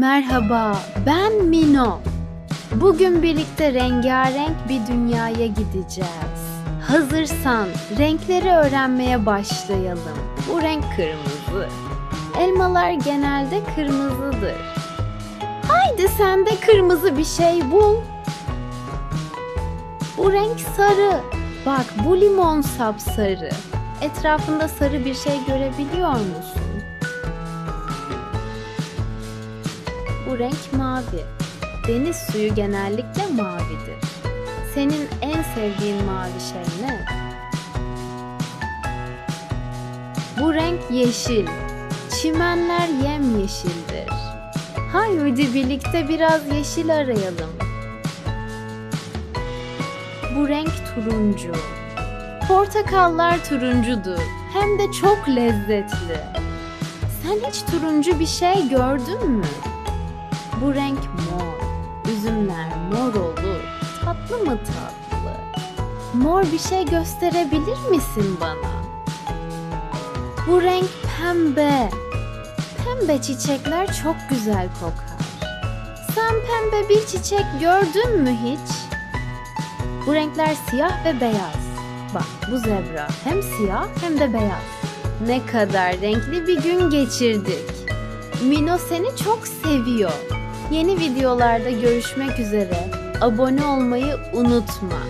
Merhaba, ben Mino. Bugün birlikte rengarenk bir dünyaya gideceğiz. Hazırsan renkleri öğrenmeye başlayalım. Bu renk kırmızı. Elmalar genelde kırmızıdır. Haydi sen de kırmızı bir şey bul. Bu renk sarı. Bak bu limon sapsarı. Etrafında sarı bir şey görebiliyor musun? Bu renk mavi. Deniz suyu genellikle mavidir. Senin en sevdiğin mavi şey ne? Bu renk yeşil. Çimenler yemyeşildir. Haydi birlikte biraz yeşil arayalım. Bu renk turuncu. Portakallar turuncudur. Hem de çok lezzetli. Sen hiç turuncu bir şey gördün mü? Bu renk mor. Üzümler mor olur. Tatlı mı tatlı? Mor bir şey gösterebilir misin bana? Bu renk pembe. Pembe çiçekler çok güzel kokar. Sen pembe bir çiçek gördün mü hiç? Bu renkler siyah ve beyaz. Bak bu zebra hem siyah hem de beyaz. Ne kadar renkli bir gün geçirdik. Mino seni çok seviyor. Yeni videolarda görüşmek üzere. Abone olmayı unutma.